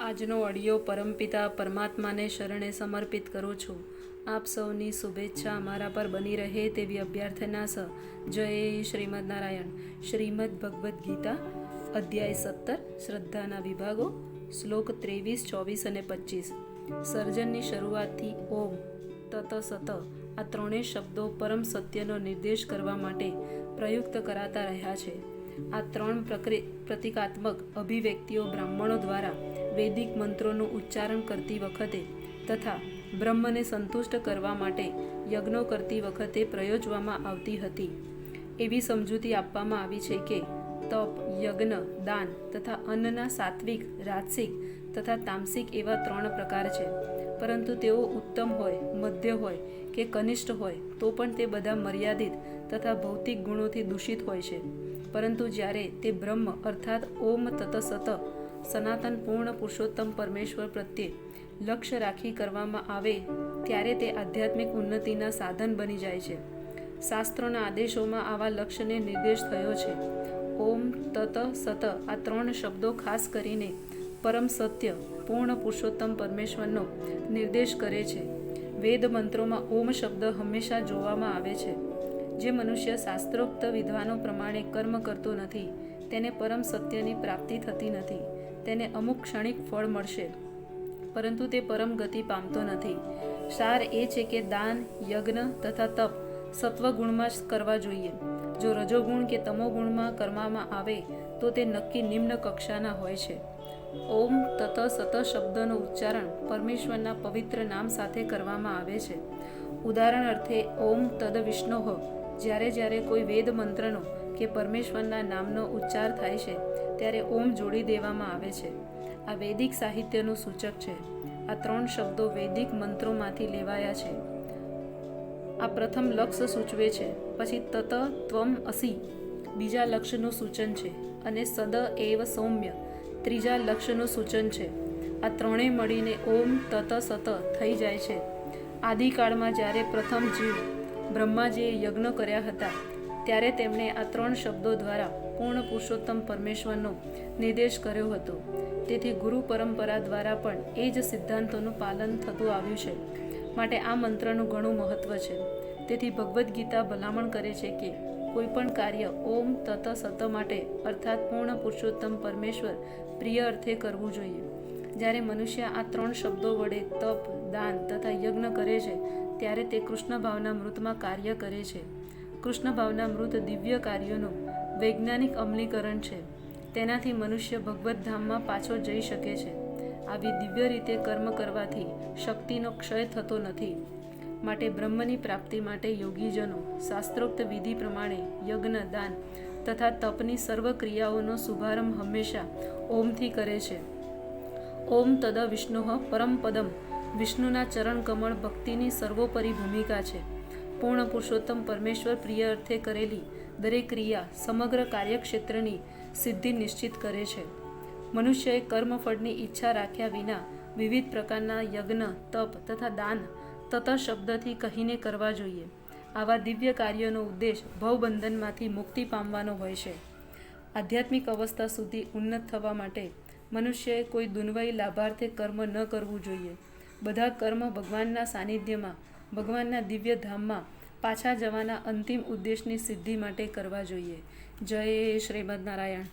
આજનો ઓડિયો પરમપિતા પરમાત્માને શરણે સમર્પિત કરું છું. આપ સૌની શુભેચ્છા અમારા પર બની રહે તેવી અભ્યર્થના સ. જય શ્રીમદ નારાયણ. શ્રીમદ ભગવદ્ ગીતા, અધ્યાય સત્તર, શ્રદ્ધાના વિભાગો, શ્લોક ત્રેવીસ, ચોવીસ અને પચીસ. સર્જનની શરૂઆતથી ઓમ, તત, સત, આ ત્રણેય શબ્દો પરમ સત્યનો નિર્દેશ કરવા માટે પ્રયુક્ત કરાતા રહ્યા છે. આ ત્રણ પ્રતિકાત્મક અભિવ્યક્તિઓ બ્રાહ્મણો દ્વારા વૈદિક મંત્રોનું ઉચ્ચારણ કરતી વખતે તથા બ્રહ્મને સંતુષ્ટ કરવા માટે યજ્ઞો કરતી વખતે પ્રયોજવામાં આવતી હતી. એવી સમજૂતી આપવામાં આવી છે કે તપ, યજ્ઞ, દાન તથા અન્નના સાત્વિક, રાજસિક તથા તામસિક એવા ત્રણ પ્રકાર છે. પરંતુ તેઓ ઉત્તમ હોય, મધ્ય હોય કે કનિષ્ઠ હોય તો પણ તે બધા મર્યાદિત તથા ભૌતિક ગુણોથી દૂષિત હોય છે. પરંતુ જ્યારે તે બ્રહ્મ અર્થાત ઓમ તતસત સનાતન પૂર્ણ પુરુષોત્તમ પરમેશ્વર પ્રત્યે લક્ષ્ય રાખી કરવામાં આવે, ત્યારે તે આધ્યાત્મિક ઉન્નતિના સાધન બની જાય છે. શાસ્ત્રોના આદેશોમાં આવા લક્ષ્યને નિર્દેશ થયો છે. ઓમ તત સત આ ત્રણ શબ્દો ખાસ કરીને પરમ સત્ય, પૂર્ણ પુરુષોત્તમ પરમેશ્વરનો નિર્દેશ કરે છે. વેદ મંત્રોમાં ઓમ શબ્દ હંમેશા જોવામાં આવે છે. જે મનુષ્ય શાસ્ત્રોક્ત વિદ્વાનો પ્રમાણે કર્મ કરતો નથી, તેને પરમ સત્યની પ્રાપ્તિ થતી નથી, તેને અમુક ક્ષણિક ફળ મળશે. પરંતુ તે પરમ ગતિ પામતો નથી. સાર એ છે કે દાન, યજ્ઞ તથા તપ સત્વગુણમાં જ કરવા જોઈએ. જો રજોગુણ કે તમોગુણમાં કરવામાં આવે, તો તે નક્કી નિમ્ન કક્ષાના હોય છે. ઓમ તત સત શબ્દનો ઉચ્ચારણ પરમેશ્વરના પવિત્ર નામ સાથે કરવામાં આવે છે. ઉદાહરણ અર્થે, ઓમ તદ વિષ્ણુહ જ્યારે જ્યારે કોઈ વેદ મંત્રનો કે પરમેશ્વરના નામનો ઉચ્ચાર થાય છે, ત્યારે ઓમ જોડી દેવામાં આવે છે. આ વૈદિક સાહિત્યનું સૂચક છે. આ ત્રણ શબ્દો વૈદિક મંત્રોમાંથી લેવાયા છે. આ પ્રથમ લક્ષ્ય સૂચવે છે. પછી તત, ત્વમ, અસી. બીજા લક્ષ્યનું સૂચન છે અને સદ, એવ, સૌમ્ય. ત્રીજા લક્ષ્યનું સૂચન છે. આ ત્રણેય મળીને ઓમ, તત, સત થઈ જાય છે. આદિકાળમાં જ્યારે પ્રથમ જીવ બ્રહ્માજીએ યજ્ઞ કર્યા હતા. ત્યારે તેમણે આ ત્રણ શબ્દો દ્વારા પૂર્ણ પુરુષોત્તમ પરમેશ્વરનો નિર્દેશ કર્યો હતો. તેથી ગુરુ પરંપરા દ્વારા પણ એ જ સિદ્ધાંતોનું પાલન થતું આવ્યું છે. માટે આ મંત્રનું ઘણું મહત્વ છે. તેથી ભગવદ્ ગીતા ભલામણ કરે છે કે કોઈપણ કાર્ય ઓમ તત સત માટે અર્થાત પૂર્ણ પુરુષોત્તમ પરમેશ્વર પ્રિય અર્થે કરવું જોઈએ. જ્યારે મનુષ્ય આ ત્રણ શબ્દો વડે તપ, દાન તથા યજ્ઞ કરે છે ત્યારે તે કૃષ્ણ ભાવના મૃતમાં કાર્ય કરે છે. કૃષ્ણ ભાવના મૃત દિવ્ય કાર્યોનું વૈજ્ઞાનિક અમલીકરણ છે. તેનાથી મનુષ્ય ભગવદ્ ધામમાં પાછો જઈ શકે છે. આવી દિવ્ય રીતે કર્મ કરવાથી શક્તિનો ક્ષય થતો નથી. માટે બ્રહ્મની પ્રાપ્તિ માટે યોગીજનો શાસ્ત્રોક્ત વિધિ પ્રમાણે યજ્ઞ, દાન તથા તપની સર્વ ક્રિયાઓનો શુભારંભ હંમેશા ઓમથી કરે છે. ઓમ તદ વિષ્ણુ પરમ પદમ વિષ્ણુના ચરણ કમળ ભક્તિની સર્વોપરી ભૂમિકા છે. પૂર્ણ પુરુષોત્તમ પરમેશ્વર પ્રિય અર્થે કરેલી દરેક ક્રિયા સમગ્ર કાર્યક્ષેત્રની સિદ્ધિ નિશ્ચિત કરે છે. મનુષ્યએ કર્મફળની ઈચ્છા રાખ્યા વિના વિવિધ પ્રકારના યજ્ઞ, તપ તથા દાન તત શબ્દથી કહીને કરવા જોઈએ. આવા દિવ્ય કાર્યોનો ઉદ્દેશ ભવબંધનમાંથી મુક્તિ પામવાનો હોય છે. આધ્યાત્મિક અવસ્થા સુધી ઉન્નત થવા માટે મનુષ્યએ કોઈ દુન્વયી લાભાર્થે કર્મ ન કરવું જોઈએ. બધા કર્મ ભગવાનના સાનિધ્યમાં, ભગવાનના દિવ્ય ધામમાં પાછા જવાના અંતિમ ઉદ્દેશની સિદ્ધિ માટે કરવા જોઈએ. જય શ્રીમદ નારાયણ.